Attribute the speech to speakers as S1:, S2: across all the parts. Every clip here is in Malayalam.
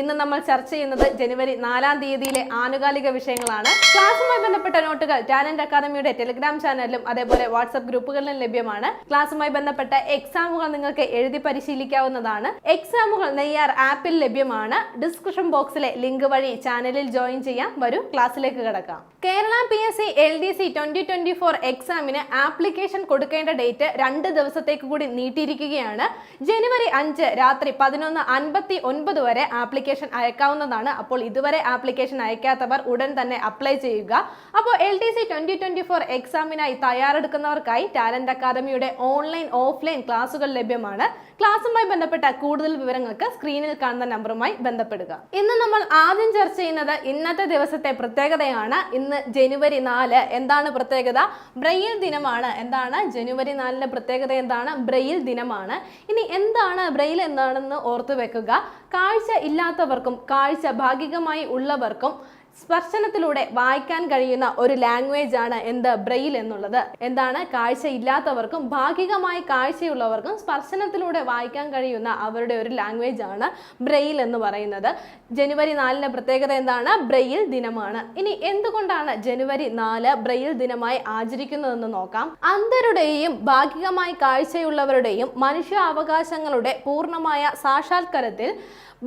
S1: ഇന്ന് നമ്മൾ ചർച്ച ചെയ്യുന്നത് ജനുവരി നാലാം തീയതിയിലെ ആനുകാലിക വിഷയങ്ങളാണ്. ക്ലാസ്സുമായി ബന്ധപ്പെട്ട നോട്ടുകൾ ടാലന്റ് അക്കാദമിയുടെ ടെലിഗ്രാം ചാനലിലും അതേപോലെ വാട്സ്ആപ്പ് ഗ്രൂപ്പുകളിലും ലഭ്യമാണ്. ക്ലാസ്സുമായി ബന്ധപ്പെട്ട എക്സാമുകൾ നിങ്ങൾക്ക് എഴുതി പരിശീലിക്കാവുന്നതാണ്. എക്സാമുകൾ നെയ്യാർ ആപ്പിൽ ലഭ്യമാണ്. ഡിസ്ക്രിപ്ഷൻ ബോക്സിലെ ലിങ്ക് വഴി ചാനലിൽ ജോയിൻ ചെയ്യാം. വരൂ ക്ലാസ്സിലേക്ക് കിടക്കാം. Kerala P S C L D C twenty twenty four എക്സാമിന് ആപ്ലിക്കേഷൻ കൊടുക്കേണ്ട ഡേറ്റ് രണ്ട് ദിവസത്തേക്ക് കൂടി നീട്ടിയിരിക്കുകയാണ്. ജനുവരി അഞ്ച് രാത്രി പതിനൊന്ന് അൻപത്തി ഒൻപത് വരെ ആപ്ലിക്കേഷൻ അയക്കാവുന്നതാണ്. അപ്പോൾ ഇതുവരെ ആപ്ലിക്കേഷൻ അയക്കാത്തവർ ഉടൻ തന്നെ അപ്ലൈ ചെയ്യുക. അപ്പോൾ L D C twenty twenty four എക്സാമിനായി തയ്യാറെടുക്കുന്നവർക്കായി ടാലന്റ് അക്കാദമിയുടെ ഓൺലൈൻ ഓഫ്ലൈൻ ക്ലാസുകൾ ലഭ്യമാണ്. ക്ലാസുമായി ബന്ധപ്പെട്ട കൂടുതൽ വിവരങ്ങൾക്ക് സ്ക്രീനിൽ കാണുന്ന നമ്പറുമായി ബന്ധപ്പെടുക. ഇന്ന് നമ്മൾ ആദ്യം ചർച്ച ചെയ്യുന്നത് ഇന്നത്തെ ദിവസത്തെ പ്രത്യേകതയാണ്. ഇന്ന് ജനുവരി നാല് എന്താണ് പ്രത്യേകത? ബ്രെയിൽ ദിനമാണ്. എന്താണ്? ജനുവരി നാലിന്റെ പ്രത്യേകത എന്താണ്? ബ്രെയിൽ ദിനമാണ്. ഇനി എന്താണ് ബ്രെയിൽ എന്താണെന്ന് ഓർത്തു വെക്കുക. കാഴ്ച ഇല്ലാത്തവർക്കും കാഴ്ച ഭാഗികമായി ഉള്ളവർക്കും സ്പർശനത്തിലൂടെ വായിക്കാൻ കഴിയുന്ന ഒരു ലാംഗ്വേജ് ആണ് എന്ത്? ബ്രെയിൽ എന്നുള്ളത്. എന്താണ്? കാഴ്ച ഇല്ലാത്തവർക്കും ഭാഗികമായി കാഴ്ചയുള്ളവർക്കും സ്പർശനത്തിലൂടെ വായിക്കാൻ കഴിയുന്ന അവരുടെ ഒരു ലാംഗ്വേജ് ആണ് ബ്രെയിൽ എന്ന് പറയുന്നത്. ജനുവരി നാലിന്റെ പ്രത്യേകത എന്താണ്? ബ്രെയിൽ ദിനമാണ്. ഇനി എന്തുകൊണ്ടാണ് ജനുവരി നാല് ബ്രെയിൽ ദിനമായി ആചരിക്കുന്നതെന്ന് നോക്കാം. അന്ധരുടെയും ഭാഗികമായി കാഴ്ചയുള്ളവരുടെയും മനുഷ്യ അവകാശങ്ങളുടെ പൂർണമായ സാക്ഷാത്കാരത്തിൽ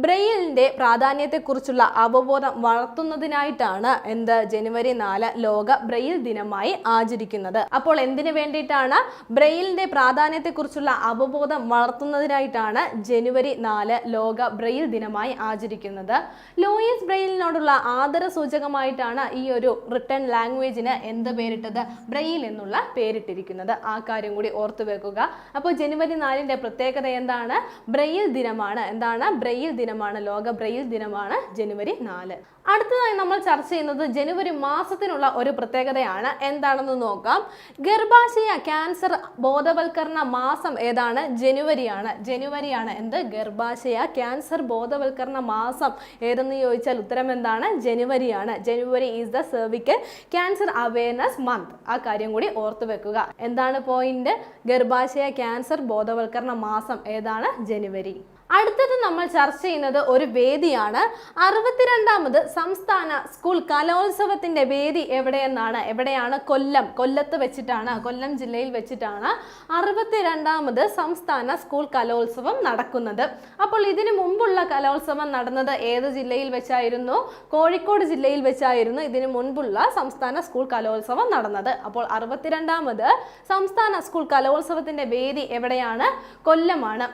S1: ബ്രെയിലിന്റെ പ്രാധാന്യത്തെക്കുറിച്ചുള്ള അവബോധം വളർത്തുന്നതിനായിട്ടാണ് എന്ത് ജനുവരി നാല് ലോക ബ്രെയിൽ ദിനമായി ആചരിക്കുന്നത്. അപ്പോൾ എന്തിനു വേണ്ടിയിട്ടാണ് ബ്രെയിലിന്റെ പ്രാധാന്യത്തെക്കുറിച്ചുള്ള അവബോധം വളർത്തുന്നതിനായിട്ടാണ് ജനുവരി നാല് ലോക ബ്രെയിൽ ദിനമായി ആചരിക്കുന്നത്? ലൂയിസ് ബ്രെയിലിനോടുള്ള ആദര സൂചകമായിട്ടാണ് ഈ ഒരു റിട്ടേൺ ലാംഗ്വേജിന് എന്ത് പേരിട്ടത്? ബ്രെയിൽ എന്നുള്ള പേരിട്ടിരിക്കുന്നത്. ആ കാര്യം കൂടി ഓർത്തു വെക്കുക. അപ്പോൾ ജനുവരി നാലിന്റെ പ്രത്യേകത എന്താണ്? ബ്രെയിൽ ദിനമാണ്. എന്താണ്? ബ്രെയിൽ ദിനമാണ് ലോക ബ്രെയിൽ ദിനമാണ് ജനുവരി നാല്. അടുത്തതായി നമ്മൾ ചർച്ച ചെയ്യുന്നത് ജനുവരി മാസത്തിനുള്ള ഒരു പ്രത്യേകതയാണ്. എന്താണെന്ന് നോക്കാം. ഗർഭാശയ ക്യാൻസർ ബോധവൽക്കരണ മാസം ഏതാണ്? ജനുവരിയാണ്. ജനുവരിയാണ് എന്ത്? ഗർഭാശയ ക്യാൻസർ ബോധവൽക്കരണ മാസം ഏതെന്ന് ചോദിച്ചാൽ ഉത്തരം എന്താണ്? ജനുവരിയാണ്. January is the cervical cancer awareness month ആ കാര്യം കൂടി ഓർത്തു വെക്കുക. എന്താണ് പോയിന്റ് ഗർഭാശയ ക്യാൻസർ ബോധവൽക്കരണ മാസം ഏതാണ്? ജനുവരി. അടുത്തത് നമ്മൾ ചർച്ച ചെയ്യുന്നത് ഒരു വേദിയാണ്. അറുപത്തിരണ്ടാമത് സംസ്ഥാന സ്കൂൾ കലോത്സവത്തിന്റെ വേദി എവിടെയെന്നാണ്? എവിടെയാണ്? കൊല്ലം. കൊല്ലത്ത് വെച്ചിട്ടാണ്. കൊല്ലം ജില്ലയിൽ വെച്ചിട്ടാണ് അറുപത്തിരണ്ടാമത് സംസ്ഥാന സ്കൂൾ കലോത്സവം നടക്കുന്നത്. അപ്പോൾ ഇതിനു മുമ്പുള്ള കലോത്സവം നടന്നത് ഏത് ജില്ലയിൽ വെച്ചായിരുന്നു? കോഴിക്കോട് ജില്ലയിൽ വെച്ചായിരുന്നു ഇതിനു മുൻപുള്ള സംസ്ഥാന സ്കൂൾ കലോത്സവം നടന്നത്. അപ്പോൾ അറുപത്തിരണ്ടാമത് സംസ്ഥാന സ്കൂൾ കലോത്സവത്തിന്റെ വേദി എവിടെയാണ്? കൊല്ലമാണ്.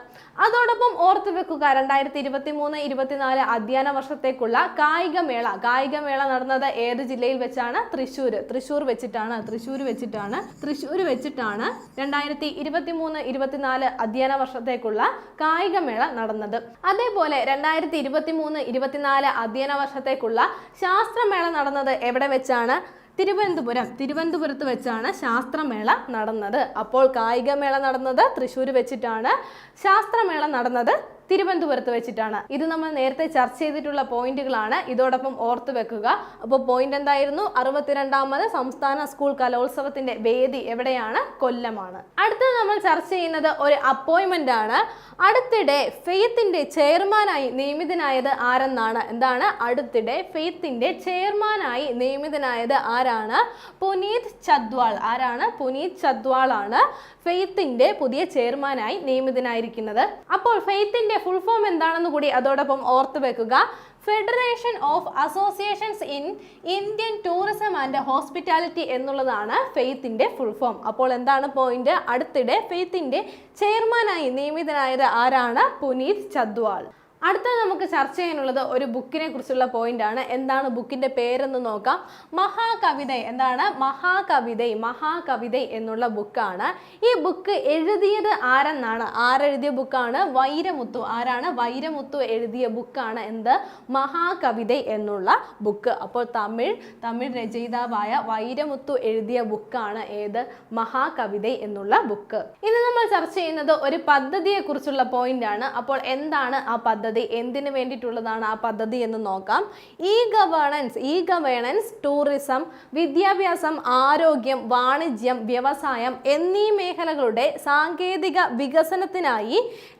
S1: അതോടൊപ്പം ഓർത്തു വെക്കുക രണ്ടായിരത്തി ഇരുപത്തി മൂന്ന് ഇരുപത്തിനാല് അധ്യയന വർഷത്തേക്കുള്ള കായികമേള കായികമേള നടന്നത് ഏത് ജില്ലയിൽ വെച്ചാണ്? തൃശ്ശൂർ തൃശ്ശൂർ വെച്ചിട്ടാണ്. തൃശ്ശൂർ വെച്ചിട്ടാണ്. തൃശ്ശൂർ വെച്ചിട്ടാണ് രണ്ടായിരത്തി ഇരുപത്തി മൂന്ന് ഇരുപത്തിനാല് അധ്യയന വർഷത്തേക്കുള്ള കായികമേള നടന്നത്. അതേപോലെ രണ്ടായിരത്തി ഇരുപത്തി മൂന്ന് ഇരുപത്തിനാല് അധ്യയന വർഷത്തേക്കുള്ള ശാസ്ത്രമേള നടന്നത് എവിടെ വെച്ചാണ്? തിരുവനന്തപുരം. തിരുവനന്തപുരത്ത് വെച്ചാണ് ശാസ്ത്രമേള നടന്നത്. അപ്പോൾ കായികമേള നടന്നത് തൃശ്ശൂർ വെച്ചിട്ടാണ്. ശാസ്ത്രമേള നടന്നത് തിരുവനന്തപുരത്ത് വെച്ചിട്ടാണ്. ഇത് നമ്മൾ നേരത്തെ ചർച്ച ചെയ്തിട്ടുള്ള പോയിന്റുകളാണ്. ഇതോടൊപ്പം ഓർത്തു വെക്കുക. അപ്പോൾ പോയിന്റ് എന്തായിരുന്നു? അറുപത്തിരണ്ടാമത് സംസ്ഥാന സ്കൂൾ കലോത്സവത്തിന്റെ വേദി എവിടെയാണ്? കൊല്ലമാണ്. അടുത്തത് നമ്മൾ ചർച്ച ചെയ്യുന്നത് ഒരു അപ്പോയിൻമെന്റ് ആണ്. അടുത്തിടെ ഫെയ്ത്തിന്റെ ചെയർമാനായി നിയമിതനായത് ആരെന്നാണ്? എന്താണ്? അടുത്തിടെ ഫെയ്ത്തിന്റെ ചെയർമാനായി നിയമിതനായത് ആരാണ്? പുനീത് ചദ്വാൾ. ആരാണ്? പുനീത് ചദ്വാൾ ആണ് ഫെയ്ത്തിന്റെ പുതിയ ചെയർമാനായി നിയമിതനായിരിക്കുന്നത്. അപ്പോൾ ഫെയ്ത്തിന്റെ ഫുൾ ഫോം എന്താണെന്ന് കൂടി അതോടൊപ്പം ഓർത്തു വെക്കുക. Federation of Associations in Indian Tourism and Hospitality എന്നുള്ളതാണ് ഫെയ്ത്തിന്റെ ഫുൾ ഫോം അപ്പോൾ എന്താണ് പോയിന്റ് അടുത്തിടെ ഫെയ്ത്തിന്റെ ചെയർമാനായി നിയമിതനായത് ആരാണ്? പുനീത് ചദ്വാൾ. അടുത്തത് നമുക്ക് ചർച്ച ചെയ്യാനുള്ളത് ഒരു ബുക്കിനെ കുറിച്ചുള്ള പോയിന്റ് ആണ്. എന്താണ് ബുക്കിന്റെ പേരെന്ന് നോക്കാം. മഹാകവിത എന്താണ്? മഹാകവിത മഹാകവിത എന്നുള്ള ബുക്കാണ് ഈ ബുക്ക് എഴുതിയത് ആരെന്നാണ്? ആരെഴുതിയ ബുക്കാണ് വൈരമുത്തു. ആരാണ്? വൈരമുത്തു എഴുതിയ ബുക്കാണ് എന്ത്? മഹാകവിത എന്നുള്ള ബുക്ക് അപ്പോൾ തമിഴ് തമിഴ് രചയിതാവായ വൈരമുത്തു എഴുതിയ ബുക്കാണ് ഏത്? മഹാകവിത എന്നുള്ള ബുക്ക് ഇന്ന് നമ്മൾ ചർച്ച ചെയ്യുന്നത് ഒരു പദ്ധതിയെ കുറിച്ചുള്ള പോയിന്റ് ആണ്. അപ്പോൾ എന്താണ് ആ പദ്ധതി? പദ്ധതി എന്തിനു വേണ്ടിയിട്ടുള്ളതാണ് ആ പദ്ധതി എന്ന് നോക്കാം. E governance e governance tourism വിദ്യാഭ്യാസം ആരോഗ്യം വാണിജ്യം വ്യവസായം എന്നീ മേഖലകളുടെ സാങ്കേതിക വികസനത്തിനായി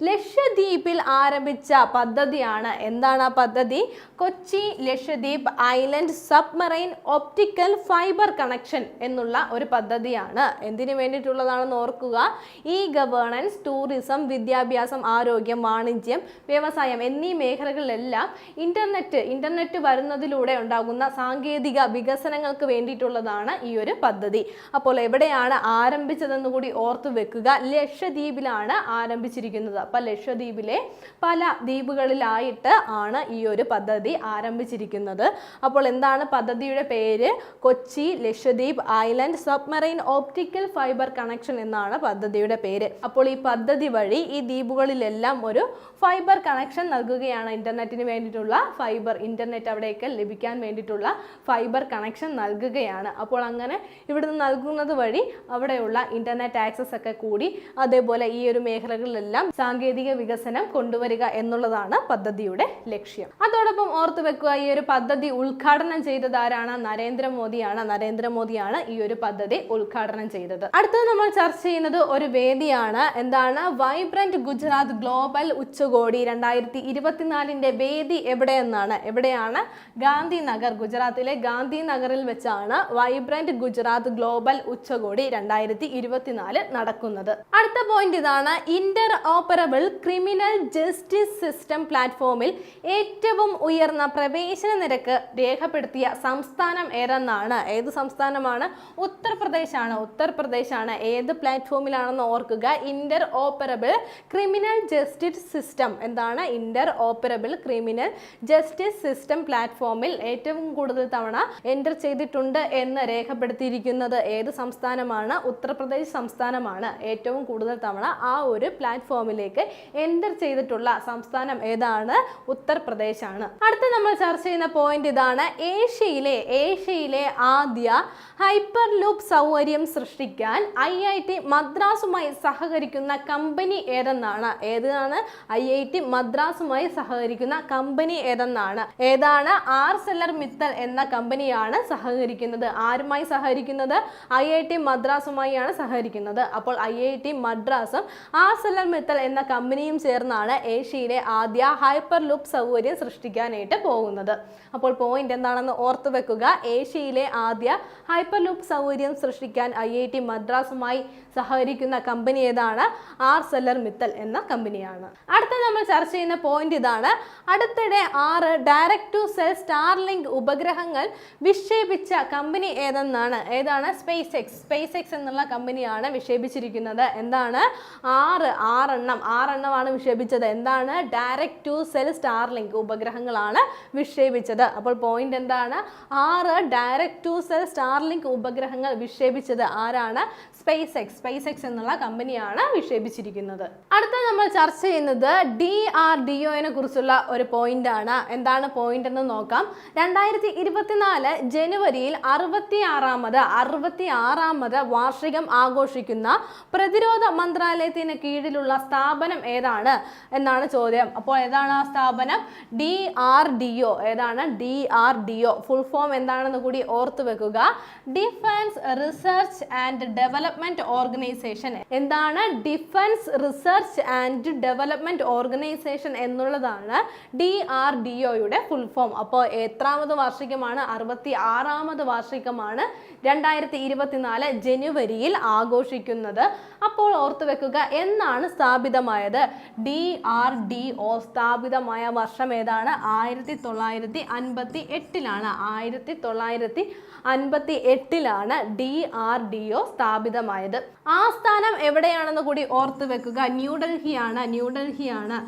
S1: ലക്ഷദ്വീപിൽ ആരംഭിച്ച പദ്ധതിയാണ്. എന്താണ് ആ പദ്ധതി? Kochi Lakshadweep island submarine optical fibre connection എന്നുള്ള ഒരു പദ്ധതിയാണ്. എന്തിനു വേണ്ടിയിട്ടുള്ളതാണെന്ന് ഓർക്കുക. ഈ ഗവേണൻസ് ടൂറിസം വിദ്യാഭ്യാസം ആരോഗ്യം വാണിജ്യം വ്യവസായം എന്നീ മേഖലകളിലെല്ലാം ഇന്റർനെറ്റ് ഇന്റർനെറ്റ് വരുന്നതിലൂടെ ഉണ്ടാകുന്ന സാങ്കേതിക വികസനങ്ങൾക്ക് വേണ്ടിയിട്ടുള്ളതാണ് ഈ ഒരു പദ്ധതി. അപ്പോൾ എവിടെയാണ് ആരംഭിച്ചതെന്ന് കൂടി ഓർത്തു വെക്കുക. ലക്ഷദ്വീപിലാണ് ആരംഭിച്ചിരിക്കുന്നത്. അപ്പൊ ലക്ഷദ്വീപിലെ പല ദ്വീപുകളിലായിട്ട് ആണ് ഈ ഒരു പദ്ധതി ആരംഭിച്ചിരിക്കുന്നത്. അപ്പോൾ എന്താണ് പദ്ധതിയുടെ പേര്? Kochi Lakshadweep island submarine optical fibre connection എന്നാണ് പദ്ധതിയുടെ പേര്. അപ്പോൾ ഈ പദ്ധതി വഴി ഈ ദ്വീപുകളിലെല്ലാം ഒരു ഫൈബർ കണക്ഷൻ നൽകുകയാണ് ഇന്റർനെറ്റിന് വേണ്ടിയിട്ടുള്ള ഫൈബർ. ഇന്റർനെറ്റ് അവിടെയൊക്കെ ലഭിക്കാൻ വേണ്ടിയിട്ടുള്ള ഫൈബർ കണക്ഷൻ നൽകുകയാണ്. അപ്പോൾ അങ്ങനെ ഇവിടുന്ന് നൽകുന്നത് വഴി അവിടെയുള്ള ഇന്റർനെറ്റ് ആക്സസ് ഒക്കെ കൂടി അതേപോലെ ഈ ഒരു മേഖലകളിലെല്ലാം സാങ്കേതിക വികസനം കൊണ്ടുവരിക എന്നുള്ളതാണ് പദ്ധതിയുടെ ലക്ഷ്യം. അതോടൊപ്പം ഓർത്തു വെക്കുക ഈ ഒരു പദ്ധതി ഉദ്ഘാടനം ചെയ്തത് ആരാണ്? നരേന്ദ്രമോദിയാണ്. നരേന്ദ്രമോദിയാണ് ഈ ഒരു പദ്ധതി ഉദ്ഘാടനം ചെയ്തത്. അടുത്തത് നമ്മൾ ചർച്ച ചെയ്യുന്നത് ഒരു വേദിയാണ്. എന്താണ്? വൈബ്രന്റ് ഗുജറാത്ത് ഗ്ലോബൽ ഉച്ചകോടി രണ്ടായിരത്തി ഇരുപത്തിനാലിന്റെ വേദി എവിടെയെന്നാണ്? എവിടെയാണ്? ഗാന്ധിനഗർ ഗുജറാത്തിലെ ഗാന്ധിനഗറിൽ വെച്ചാണ് വൈബ്രന്റ് ഗുജറാത്ത് ഗ്ലോബൽ ഉച്ചകോടി രണ്ടായിരത്തി ഇരുപത്തിനാല് നടക്കുന്നത്. അടുത്ത പോയിന്റ് ഇതാണ് interoperable criminal justice system പ്ലാറ്റ്ഫോമിൽ ഏറ്റവും ഉയർന്ന പ്രവേശന നിരക്ക് രേഖപ്പെടുത്തിയ സംസ്ഥാനം ഏതെന്നാണ്? ഏത് സംസ്ഥാനമാണ്? ഉത്തർപ്രദേശാണ്. ഉത്തർപ്രദേശാണ് ഏത് പ്ലാറ്റ്ഫോമിലാണെന്ന് ഓർക്കുക. Interoperable criminal justice system എന്താണ്? Interoperable criminal justice system പ്ലാറ്റ്ഫോമിൽ ഏറ്റവും കൂടുതൽ തവണ എന്റർ ചെയ്തിട്ടുണ്ട് എന്ന് രേഖപ്പെടുത്തിയിരിക്കുന്നത് ഏത് സംസ്ഥാനമാണ്? ഉത്തർപ്രദേശ് സംസ്ഥാനമാണ്. ഏറ്റവും കൂടുതൽ തവണ ആ ഒരു പ്ലാറ്റ്ഫോമിലേക്ക് എന്റർ ചെയ്തിട്ടുള്ള സംസ്ഥാനം ഏതാണ്? ഉത്തർപ്രദേശാണ്. അടുത്ത നമ്മൾ ചർച്ച ചെയ്യുന്ന പോയിന്റ് ഇതാണ്. ഏഷ്യയിലെ ഏഷ്യയിലെ ആദ്യ ഹൈപ്പർ ലൂപ്പ് സൗകര്യം സൃഷ്ടിക്കാൻ ഐ ഐ ടി മദ്രാസുമായി സഹകരിക്കുന്ന കമ്പനി ഏതെന്നാണ്? ഏതാണ്? ഐ ഐ ടി മദ്രാസുമായി സഹകരിക്കുന്ന കമ്പനി ഏതെന്നാണ്? ഏതാണ്? ആർ സെല്ലർ മിത്തൽ എന്ന കമ്പനിയാണ് സഹകരിക്കുന്നത്. ആരുമായി സഹകരിക്കുന്നത്? ഐ ഐ ടി മദ്രാസുമായാണ് സഹകരിക്കുന്നത്. അപ്പോൾ ഐ ഐ ടി മദ്രാസും ആർ സെല്ലർ മിത്തൽ എന്ന കമ്പനിയും ചേർന്നാണ് ഏഷ്യയിലെ ആദ്യ ഹൈപ്പർ ലൂപ്പ് സൗകര്യം സൃഷ്ടിക്കാനായിട്ട് പോകുന്നത്. അപ്പോൾ പോയിന്റ് എന്താണെന്ന് ഓർത്തു വെക്കുക. ഏഷ്യയിലെ ആദ്യ ഹൈപ്പർ ലൂപ്പ് സൗകര്യം സൃഷ്ടിക്കാൻ ഐ ഐ ടി മദ്രാസുമായി സഹകരിക്കുന്ന കമ്പനി ഏതാണ്? ആർ സെല്ലർ മിത്തൽ എന്ന കമ്പനിയാണ്. അടുത്ത നമ്മൾ ചർച്ച ചെയ്യുന്ന പോയിന്റ് ഇതാണ്. അടുത്തിടെ ആറ് ഡയറക്ട് ടു സെൽ സ്റ്റാർലിങ്ക് ഉപഗ്രഹങ്ങൾ വിക്ഷേപിച്ച കമ്പനി ഏതെന്നാണ്? ഏതാണ്? സ്പേസ് എക്സ് സ്പേസ് എക്സ് എന്നുള്ള കമ്പനിയാണ് വിക്ഷേപിച്ചിരിക്കുന്നത്. എന്താണ്? ആറ് ആറെണ്ണം. ആറെണ്ണമാണ് വിക്ഷേപിച്ചത്. എന്താണ്? ഡയറക്ട് ടു സെൽ സ്റ്റാർലിങ്ക് ഉപഗ്രഹങ്ങളാണ് വിക്ഷേപിച്ചത്. അപ്പോൾ പോയിന്റ് എന്താണ്? ആറ് ഡയറക്ട് ടു സെൽ സ്റ്റാർലിങ്ക് ഉപഗ്രഹങ്ങൾ വിക്ഷേപിച്ചത് ആരാണ്? സ്പേസ് എക്സ് സ്പേസ് എക്സ് എന്നുള്ള കമ്പനിയാണ് വിക്ഷേപിച്ചിരിക്കുന്നത്. അടുത്ത നമ്മൾ ചർച്ച ചെയ്യുന്നത് ഡി ആർ ഡി ഒനെ കുറിച്ചുള്ള ഒരു പോയിന്റ് ആണ്. എന്താണ് പോയിന്റ് എന്ന് നോക്കാം. രണ്ടായിരത്തി ഇരുപത്തിനാല് ജനുവരിയിൽ അറുപത്തി ആറാമത് അറുപത്തി ആറാമത് വാർഷികം ആഘോഷിക്കുന്ന പ്രതിരോധ മന്ത്രാലയത്തിന് കീഴിലുള്ള സ്ഥാപനം ഏതാണ് എന്നാണ് ചോദ്യം. അപ്പോൾ ഏതാണ് ആ സ്ഥാപനം? D R D O. ഏതാണ്? D R D O. Full form എന്താണെന്ന് കൂടി ഓർത്തു വെക്കുക. Defence Research and Development Organisation എന്താണ്? Defence Research and Development Organisation എന്നുള്ളതാണ് ഡി ആർ ഡി ഒയുടെ ഫുൾ ഫോം അപ്പോൾ എത്രാമത് വാർഷികമാണ്? അറുപത്തി ആറാമത് വാർഷികമാണ് രണ്ടായിരത്തി ഇരുപത്തിനാല് ജനുവരിയിൽ ആഘോഷിക്കുന്നത്. അപ്പോൾ ഓർത്തു വെക്കുക എന്നാണ് സ്ഥാപിതമായത്? ഡി ആർ ഡി ഒ സ്ഥാപിതമായ വർഷം ഏതാണ്? ആയിരത്തി തൊള്ളായിരത്തി അൻപത്തി എട്ടിലാണ് ആയിരത്തി തൊള്ളായിരത്തി അൻപത്തി എട്ടിലാണ് ഡി ആർ ഡി ഒ സ്ഥാപിതമായത്. ആസ്ഥാനം എവിടെയാണെന്ന് കൂടി ഓർത്തു വെക്കുക. ന്യൂഡൽഹിയാണ് ന്യൂഡൽഹിയാണ്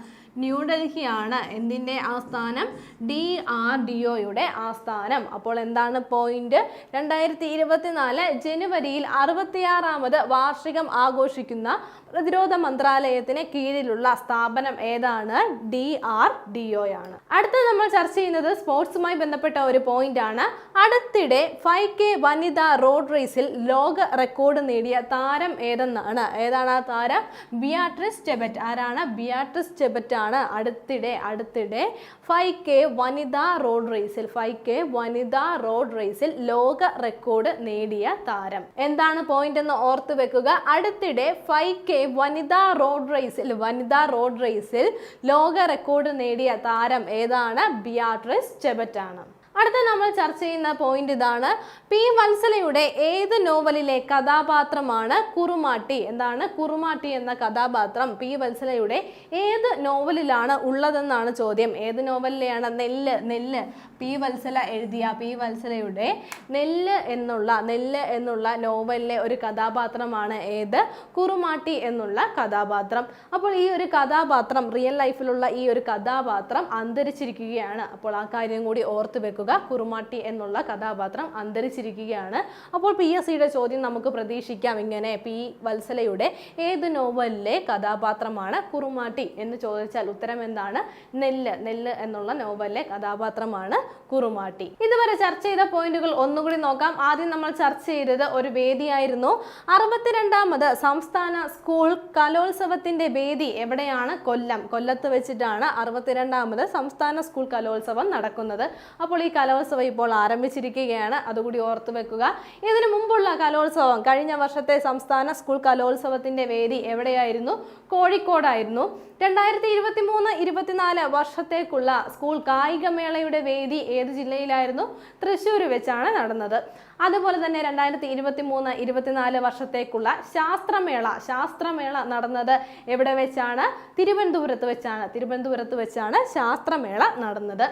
S1: ന്യൂഡൽഹിയാണ് എന്തിന്റെ ആസ്ഥാനം? ഡി ആർ ഡി ഒയുടെ ആസ്ഥാനം. അപ്പോൾ എന്താണ് പോയിന്റ്? രണ്ടായിരത്തി ഇരുപത്തിനാല് ജനുവരിയിൽ അറുപത്തിയാറാമത് വാർഷികം ആഘോഷിക്കുന്ന പ്രതിരോധ മന്ത്രാലയത്തിന് കീഴിലുള്ള സ്ഥാപനം ഏതാണ്? ഡി ആർ ഡി ഒ ആണ്. അടുത്ത നമ്മൾ ചർച്ച ചെയ്യുന്നത് സ്പോർട്സുമായി ബന്ധപ്പെട്ട ഒരു പോയിന്റ് ആണ്. അടുത്തിടെ ഫൈവ് കെ വനിതാ റോഡ് റേസിൽ ലോക റെക്കോർഡ് നേടിയ താരം ഏതെന്നാണ്? ഏതാണ് ആ താരം? ബിയാട്രിസ് ടെബറ്റ് ആരാണ്? ബിയാട്രിസ് ടെബറ്റ് ആണ്. അടുത്തിടെ അടുത്തിടെ ഫൈവ് കെ വനിതാ റോഡ് റേസിൽ ഫൈവ് കെ വനിതാ റോഡ് റേസിൽ ലോക റെക്കോർഡ് നേടിയ താരം. എന്താണ് പോയിന്റ് എന്ന് ഓർത്ത് വെക്കുക? അടുത്തിടെ ഫൈവ് കെ വനിതാ റോഡ് റേസിൽ വനിതാ റോഡ് റേസിൽ ലോക റെക്കോർഡ് നേടിയ താരം ഏതാണ് ബിയാട്രിസ് ചെബറ്റാണ്. അടുത്ത നമ്മൾ ചർച്ച ചെയ്യുന്ന പോയിന്റ് ഇതാണ്. പി വത്സലയുടെ ഏത് നോവലിലെ കഥാപാത്രമാണ് കുറുമാട്ടി? എന്താണ് കുറുമാട്ടി എന്ന കഥാപാത്രം? പി വത്സലയുടെ ഏത് നോവലിലാണ് ഉള്ളതെന്നാണ് ചോദ്യം. ഏത് നോവലിലെയാണ് നെല്ല്? നെല്ല്. പി വത്സല എഴുതിയ പി വത്സലയുടെ നെല്ല് എന്നുള്ള നെല്ല് എന്നുള്ള നോവലിലെ ഒരു കഥാപാത്രമാണ് ഏത്? കുറുമാട്ടി എന്നുള്ള കഥാപാത്രം. അപ്പോൾ ഈ ഒരു കഥാപാത്രം റിയൽ ലൈഫിലുള്ള ഈ ഒരു കഥാപാത്രം അന്തരിച്ചിരിക്കുകയാണ്. അപ്പോൾ ആ കാര്യം കൂടി ഓർത്ത് വെക്കുക. കുറുമാട്ടി എന്നുള്ള കഥാപാത്രം അന്തരിച്ചിരിക്കുകയാണ്. അപ്പോൾ പി എസ് സിയുടെ ചോദ്യം നമുക്ക് പ്രതീക്ഷിക്കാം. ഇങ്ങനെ പി വത്സലയുടെ ഏത് നോവലിലെ കഥാപാത്രമാണ് കുറുമാട്ടി എന്ന് ചോദിച്ചാൽ ഉത്തരം എന്താണ്? നെല്ല് നെല്ല് എന്നുള്ള നോവലിലെ കഥാപാത്രമാണ് കുറുമാട്ടി. ഇതുവരെ ചർച്ച ചെയ്ത പോയിന്റുകൾ ഒന്നുകൂടി നോക്കാം. ആദ്യം നമ്മൾ ചർച്ച ചെയ്തത് ഒരു വേദിയായിരുന്നു. അറുപത്തിരണ്ടാമത് സംസ്ഥാന സ്കൂൾ കലോത്സവത്തിന്റെ വേദി എവിടെയാണ്? കൊല്ലം. കൊല്ലത്ത് വെച്ചിട്ടാണ് അറുപത്തിരണ്ടാമത് സംസ്ഥാന സ്കൂൾ കലോത്സവം നടക്കുന്നത്. അപ്പോൾ ഈ കലോത്സവം ഇപ്പോൾ ആരംഭിച്ചിരിക്കുകയാണ്. അതുകൂടി ഓർത്തു വെക്കുക. ഇതിനു മുമ്പുള്ള കലോത്സവം കഴിഞ്ഞ വർഷത്തെ സംസ്ഥാന സ്കൂൾ കലോത്സവത്തിന്റെ വേദി എവിടെയായിരുന്നു? കോഴിക്കോടായിരുന്നു. രണ്ടായിരത്തി ഇരുപത്തി മൂന്ന് ഇരുപത്തിനാല് വർഷത്തേക്കുള്ള സ്കൂൾ കായികമേളയുടെ വേദി ഏത് ജില്ലയിലായിരുന്നു? തൃശ്ശൂർ വെച്ചാണ് നടന്നത്. അതുപോലെ തന്നെ രണ്ടായിരത്തി ഇരുപത്തി മൂന്ന് ഇരുപത്തിനാല് വർഷത്തേക്കുള്ള ശാസ്ത്രമേള ശാസ്ത്രമേള നടന്നത് എവിടെ വെച്ചാണ്? തിരുവനന്തപുരത്ത് വെച്ചാണ് തിരുവനന്തപുരത്ത് വെച്ചാണ് ശാസ്ത്രമേള നടന്നത്.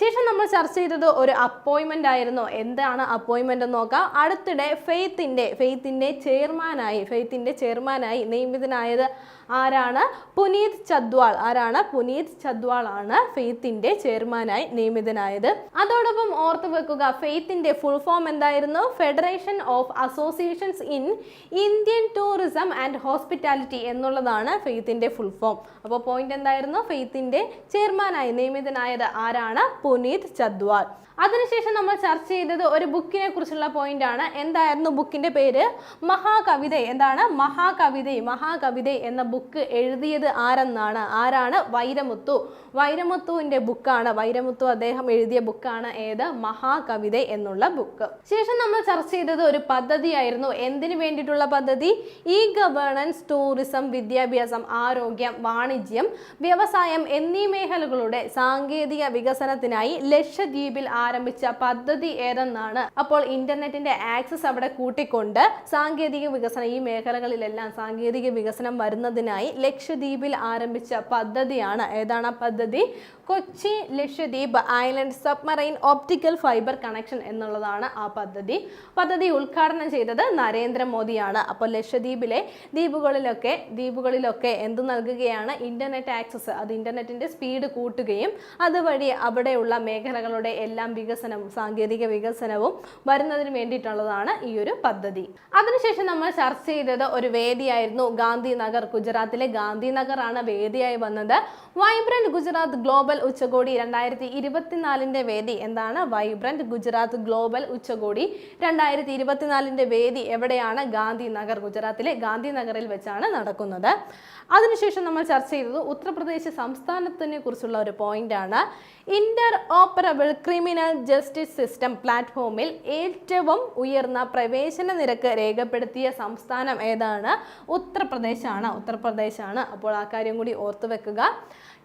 S1: ശേഷം നമ്മൾ ചർച്ച ചെയ്തത് ഒരു അപ്പോയിൻമെന്റ് ആയിരുന്നു. എന്താണ് അപ്പോയിൻമെന്റ് എന്ന് നോക്കാം. അടുത്തിടെ ഫെയ്ത്തിന്റെ ഫെയ്ത്തിന്റെ ചെയർമാനായി ഫെയ്ത്തിന്റെ ചെയർമാനായി നിയമിതനായത് ആരാണ്? പുനീത് ചദ്വാൾ. ആരാണ്? പുനീത് ചദ്വാൾ ആണ് ഫെയ്ത്തിന്റെ ചെയർമാനായി നിയമിതനായത്. അതോടൊപ്പം ഓർത്തു വെക്കുക ഫെയ്ത്തിന്റെ ഫുൾ ഫോം എന്തായിരുന്നു? Federation of Associations in Indian Tourism and Hospitality എന്നുള്ളതാണ് ഫെയ്ത്തിന്റെ ഫുൾ ഫോം അപ്പോൾ പോയിന്റ് എന്തായിരുന്നു? ഫെയ്ത്തിന്റെ ചെയർമാനായി നിയമിതനായത് ആരാണ്? പുനീത് ചദ്വാൾ. അതിനുശേഷം നമ്മൾ ചർച്ച ചെയ്തത് ഒരു ബുക്കിനെ കുറിച്ചുള്ള പോയിന്റ് ആണ്. എന്തായിരുന്നു ബുക്കിന്റെ പേര്? മഹാകവിത. എന്താണ്? മഹാകവിത മഹാകവിത എന്ന ബുക്ക് എഴുതിയത് ആരെന്നാണ്? ആരാണ്? വൈരമുത്തു. വൈരമുത്തുവിന്റെ ബുക്കാണ് വൈരമുത്തു അദ്ദേഹം എഴുതിയ ബുക്കാണ് ഏത്? മഹാകവിത എന്നുള്ള ബുക്ക് ശേഷം നമ്മൾ ചർച്ച ചെയ്തത് ഒരു പദ്ധതിയായിരുന്നു എന്തിനു വേണ്ടിയിട്ടുള്ള പദ്ധതി? ഇ ഗവേണൻസ് ടൂറിസം വിദ്യാഭ്യാസം ആരോഗ്യം വാണിജ്യം വ്യവസായം എന്നീ മേഖലകളുടെ സാങ്കേതിക വികസനത്തിനായി ലക്ഷദ്വീപിൽ ആരംഭിച്ച പദ്ധതി ഏതെന്നാണ് അപ്പോൾ ഇന്റർനെറ്റിന്റെ ആക്സസ് അവിടെ കൂട്ടിക്കൊണ്ട് സാങ്കേതിക വികസനം ഈ മേഖലകളിലെല്ലാം സാങ്കേതിക വികസനം വരുന്നതിനായി ലക്ഷദ്വീപിൽ ആരംഭിച്ച പദ്ധതിയാണ്. ഏതാണ് പദ്ധതി? Kochi Lakshadweep island submarine optical fibre connection എന്നുള്ളതാണ് ആ പദ്ധതി. പദ്ധതി ഉദ്ഘാടനം ചെയ്തത് നരേന്ദ്രമോദിയാണ്. അപ്പോൾ ലക്ഷദ്വീപിലെ ദ്വീപുകളിലൊക്കെ ദ്വീപുകളിലൊക്കെ എന്ത് നൽകുകയാണ്? Internet access. അത് ഇന്റർനെറ്റിന്റെ സ്പീഡ് കൂട്ടുകയും അതുവഴി അവിടെയുള്ള മേഖലകളുടെ എല്ലാം വികസനവും സാങ്കേതിക വികസനവും വരുന്നതിന് വേണ്ടിയിട്ടുള്ളതാണ് ഈ ഒരു പദ്ധതി. അതിനുശേഷം നമ്മൾ ചർച്ച ചെയ്തത് ഒരു വേദിയായിരുന്നു ഗാന്ധിനഗർ ഗുജറാത്തിലെ ഗാന്ധിനഗർ ആണ് വേദിയായി വന്നത്. വൈബ്രന്റ് ഗുജറാത്ത് ഗ്ലോബൽ ഉച്ചകോടി രണ്ടായിരത്തി ഇരുപത്തിനാലിന്റെ വേദി എന്താണ്? വൈബ്രന്റ് ഗുജറാത്ത് ഗ്ലോബൽ ഉച്ചകോടി രണ്ടായിരത്തി ഇരുപത്തിനാലിന്റെ വേദി എവിടെയാണ്? ഗാന്ധിനഗർ ഗുജറാത്തിലെ ഗാന്ധിനഗറിൽ വെച്ചാണ് നടക്കുന്നത്. അതിനുശേഷം നമ്മൾ ചർച്ച ചെയ്തത് ഉത്തർപ്രദേശ് സംസ്ഥാനത്തിനെ കുറിച്ചുള്ള ഒരു പോയിന്റ് ആണ്. Interoperable criminal justice system പ്ലാറ്റ്ഫോമിൽ ഏറ്റവും ഉയർന്ന പ്രവേശന നിരക്ക് രേഖപ്പെടുത്തിയ സംസ്ഥാനം ഏതാണ്? ഉത്തർപ്രദേശാണ്. ഉത്തർപ്രദേശാണ്. അപ്പോൾ ആ കാര്യം കൂടി ഓർത്തു വെക്കുക.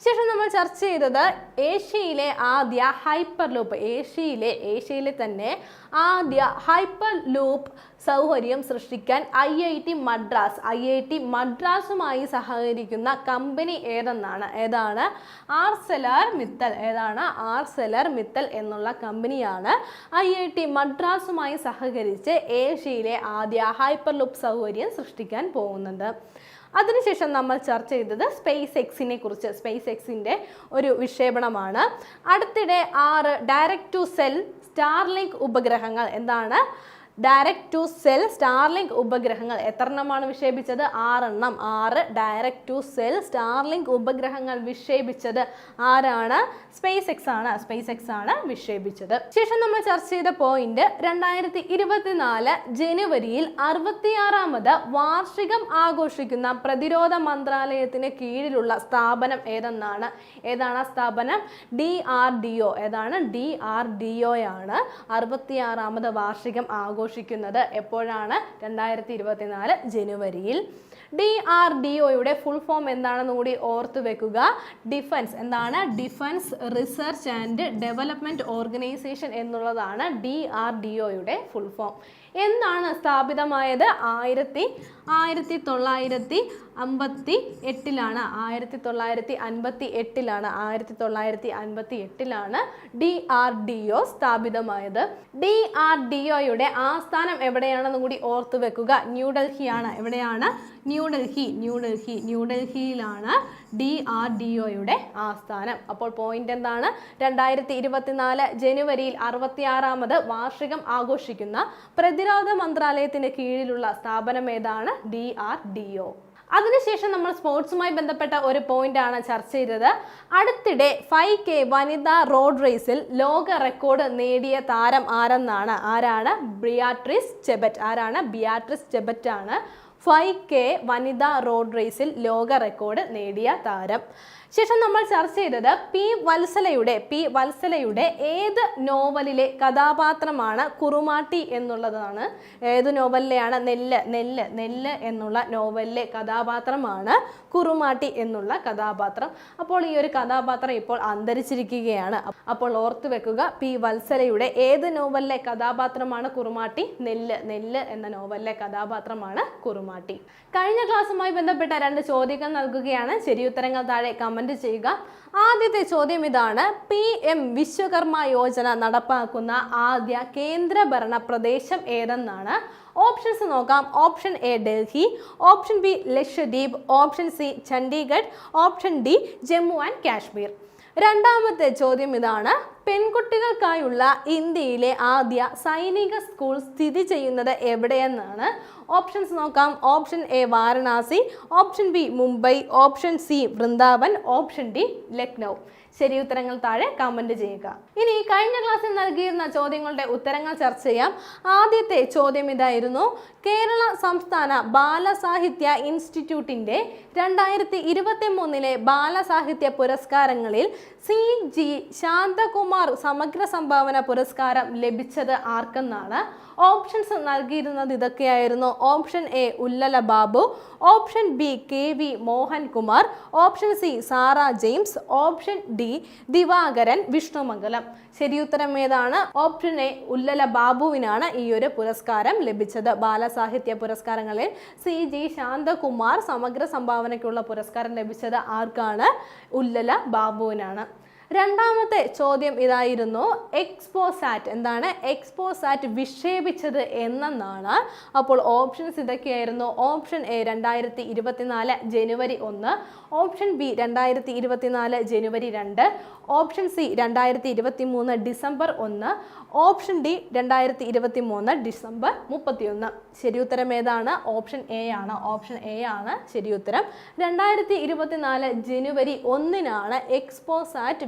S1: ശേഷം നമ്മൾ ചർച്ച ചെയ്തത് ഏഷ്യയിലെ ആദ്യ ഹൈപ്പർ ലൂപ്പ് ഏഷ്യയിലെ ഏഷ്യയിലെ തന്നെ ആദ്യ ഹൈപ്പർ ലൂപ്പ് സൗകര്യം സൃഷ്ടിക്കാൻ I I T Madras I I T മദ്രാസുമായി സഹകരിക്കുന്ന കമ്പനി ഏതെന്നാണ്? ഏതാണ്? ആർസെലർ മിത്തൽ. ഏതാണ്? ആർസെലർ മിത്തൽ എന്നുള്ള കമ്പനിയാണ് ഐ ഐ ടി മദ്രാസുമായി സഹകരിച്ച് ഏഷ്യയിലെ ആദ്യ ഹൈപ്പർ ലൂപ്പ് സൗകര്യം സൃഷ്ടിക്കാൻ പോകുന്നത്. അതിനുശേഷം നമ്മൾ ചർച്ച ചെയ്തത് സ്പേസ് എക്സിനെ കുറിച്ച് സ്പേസ് എക്സിന്റെ ഒരു വിക്ഷേപണമാണ്. അടുത്തിടെ ആറ് ഡയറക്റ്റ് ടു സെൽ സ്റ്റാർലിങ്ക് ഉപഗ്രഹങ്ങൾ എന്താണ്? ഡയറക്റ്റ് ടു സെൽ സ്റ്റാർലിങ്ക് ഉപഗ്രഹങ്ങൾ. എത്ര എണ്ണമാണ് വിക്ഷേപിച്ചത്? ആറെണ്ണം. ആറ് ഡയറക്റ്റ് ടു സെൽ സ്റ്റാർലിങ്ക് ഉപഗ്രഹങ്ങൾ വിക്ഷേപിച്ചത് ആരാണ്? സ്പേസ് എക്സ് ആണ്. സ്പേസ് എക്സ് ആണ് വിക്ഷേപിച്ചത്. ശേഷം നമ്മൾ ചർച്ച ചെയ്ത പോയിന്റ് രണ്ടായിരത്തി ഇരുപത്തിനാല് ജനുവരിയിൽ അറുപത്തിയാറാമത് വാർഷികം ആഘോഷിക്കുന്ന പ്രതിരോധ മന്ത്രാലയത്തിന് കീഴിലുള്ള സ്ഥാപനം ഏതെന്നാണ്? ഏതാണ് ആ സ്ഥാപനം? ഡി ആർ ഡി ഒ ഏതാണ്? ഡി ആർ ഡി ഒ ആണ് അറുപത്തിയാറാമത് വാർഷികം ആഘോഷിക്കുന്നത് എപ്പോഴാണ്? രണ്ടായിരത്തി ഇരുപത്തിനാല് ജനുവരിയിൽ ഡി ആർ ഡി ഒയുടെ ഫുൾ ഫോം എന്താണെന്ന് കൂടി ഓർത്ത് വെക്കുക. ഡിഫൻസ് എന്താണ്? Defence Research and Development Organisation എന്നുള്ളതാണ് ഡി ആർ ഡി ഒയുടെ ഫുൾ ഫോം എന്നാണ് സ്ഥാപിതമായത്? ആയിരത്തി ആയിരത്തി തൊള്ളായിരത്തി അമ്പത്തി എട്ടിലാണ് ആയിരത്തി തൊള്ളായിരത്തി അൻപത്തി എട്ടിലാണ് ആയിരത്തി തൊള്ളായിരത്തി അൻപത്തി എട്ടിലാണ് ഡി ആർ ഡി ഒ സ്ഥാപിതമായത്. ഡി ആർ ഡി ഒയുടെ ആസ്ഥാനം എവിടെയാണെന്ന് കൂടി ഓർത്തു വെക്കുക ന്യൂഡൽഹിയാണ്. എവിടെയാണ്? ന്യൂഡൽഹി. ന്യൂഡൽഹി. ന്യൂഡൽഹിയിലാണ് ഡി ആർ ഡി ഒയുടെ ആസ്ഥാനം. അപ്പോൾ പോയിന്റ് എന്താണ്? രണ്ടായിരത്തി ഇരുപത്തിനാല് ജനുവരിയിൽ അറുപത്തിയാറാമത് വാർഷികം ആഘോഷിക്കുന്ന പ്രതിരോധ മന്ത്രാലയത്തിന് കീഴിലുള്ള സ്ഥാപനം ഏതാണ്? ഡി ആർ ഡി ഒ അതിനുശേഷം നമ്മൾ സ്പോർട്സുമായി ബന്ധപ്പെട്ട ഒരു പോയിന്റ് ആണ് ചർച്ച ചെയ്തത്. അടുത്തിടെ ഫൈവ് കെ വനിതാ റോഡ് റേസിൽ ലോക റെക്കോർഡ് നേടിയ താരം ആരെന്നാണ്? ആരാണ്? Beatrice Chebet. ആരാണ്? ബിയാട്രിസ് ചെബറ്റ് ആണ് ഫൈവ് കെ വനിതാ റോഡ് റേസിൽ ലോക റെക്കോർഡ് നേടിയ താരം. ശേഷം നമ്മൾ ചർച്ച ചെയ്തത് പി വത്സലയുടെ പി വത്സലയുടെ ഏത് നോവലിലെ കഥാപാത്രമാണ് കുറുമാട്ടി എന്നുള്ളതാണ്. ഏത് നോവലിലെയാണ് നെല്ല് നെല്ല് നെല്ല് എന്നുള്ള നോവലിലെ കഥാപാത്രമാണ് കുറുമാട്ടി എന്നുള്ള കഥാപാത്രം. അപ്പോൾ ഈ ഒരു കഥാപാത്രം ഇപ്പോൾ അന്തരിച്ചിരിക്കുകയാണ്. അപ്പോൾ ഓർത്തു വെക്കുക പി വത്സലയുടെ ഏത് നോവലിലെ കഥാപാത്രമാണ് കുറുമാട്ടി? നെല്ല് നെല്ല് എന്ന നോവലിലെ കഥാപാത്രമാണ് കുറുമാട്ടി. കഴിഞ്ഞ ക്ലാസ്സുമായി ബന്ധപ്പെട്ട രണ്ട് ചോദ്യങ്ങൾ നൽകുകയാണ്. ശരിയുത്തരങ്ങൾ താഴെ കമന്റ് ചെയ്യുക. ആദ്യത്തെ ചോദ്യം ഇതാണ്. പി എം വിശ്വകർമ്മ യോജന നടപ്പാക്കുന്ന ആദ്യ കേന്ദ്രഭരണ പ്രദേശം ഏതെന്നാണ്? ഓപ്ഷൻസ് നോക്കാം. Option A Delhi. Option B Lakshadweep. Option C Chandigarh. Option D Jammu and Kashmir. രണ്ടാമത്തെ ചോദ്യം ഇതാണ്. പെൺകുട്ടികൾക്കായുള്ള ഇന്ത്യയിലെ ആദ്യ സൈനിക സ്കൂൾ സ്ഥിതി ചെയ്യുന്നത് എവിടെയെന്നാണ്. ഓപ്ഷൻസ് നോക്കാം. Option A Varanasi option B Mumbai option C Vrindavan option D Lucknow. ശരി ഉത്തരങ്ങൾ താഴെ കമന്റ് ചെയ്യുക. ഇനി കഴിഞ്ഞ ക്ലാസ്സിൽ നൽകിയിരുന്ന ചോദ്യങ്ങളുടെ ഉത്തരങ്ങൾ ചർച്ച ചെയ്യാം. ആദ്യത്തെ ചോദ്യം ഇതായിരുന്നു. കേരള സംസ്ഥാന ബാലസാഹിത്യ ഇൻസ്റ്റിറ്റ്യൂട്ടിന്റെ രണ്ടായിരത്തി ഇരുപത്തി മൂന്നിലെ ബാലസാഹിത്യ പുരസ്കാരങ്ങളിൽ സി ജി ശാന്തകുമാർ സമഗ്ര സംഭാവന പുരസ്കാരം ലഭിച്ചത് ആർക്കെന്നാണ്? ഓപ്ഷൻസ് നൽകിയിരുന്നത് ഇതൊക്കെയായിരുന്നു. Option A Ullala Babu option B K V Mohankumar option C Sara James option D Divakaran Vishnumangalam. ഉത്തരം ഏതാണ്? ഓപ്ഷൻ എ ഉല്ലല ബാബുവിനാണ് ഈ ഒരു പുരസ്കാരം ലഭിച്ചത്. ബാലസാഹിത്യ പുരസ്കാരങ്ങളിൽ സി ജി ശാന്തകുമാർ സമഗ്ര സംഭാവനയ്ക്കുള്ള പുരസ്കാരം ലഭിച്ചത് ആർക്കാണ്? ഉല്ലല ബാബുവിനാണ്. രണ്ടാമത്തെ ചോദ്യം ഇതായിരുന്നു എക്സ്പോസാറ്റ് എന്താണ് എക്സ്പോസാറ്റ് വിക്ഷേപിച്ചത് എന്നെന്നാണ്. അപ്പോൾ ഓപ്ഷൻസ് ഇതൊക്കെയായിരുന്നു. ഓപ്ഷൻ എ രണ്ടായിരത്തി ഇരുപത്തിനാല് ജനുവരി ഒന്ന്. ഓപ്ഷൻ ബി രണ്ടായിരത്തി ഇരുപത്തിനാല് ജനുവരി രണ്ട്. ഓപ്ഷൻ സി രണ്ടായിരത്തി ഇരുപത്തി മൂന്ന് ഡിസംബർ ഒന്ന്. ഓപ്ഷൻ ഡി രണ്ടായിരത്തി ഇരുപത്തി മൂന്ന് ഡിസംബർ മുപ്പത്തിയൊന്ന്. ശരിയുത്തരം ഏതാണ്? ഓപ്ഷൻ എ ആണ്. ഓപ്ഷൻ എ ആണ്. ശരിയുത്തരം രണ്ടായിരത്തി ഇരുപത്തിനാല് ജനുവരി ഒന്നിനാണ് എക്സ്പോസാറ്റ്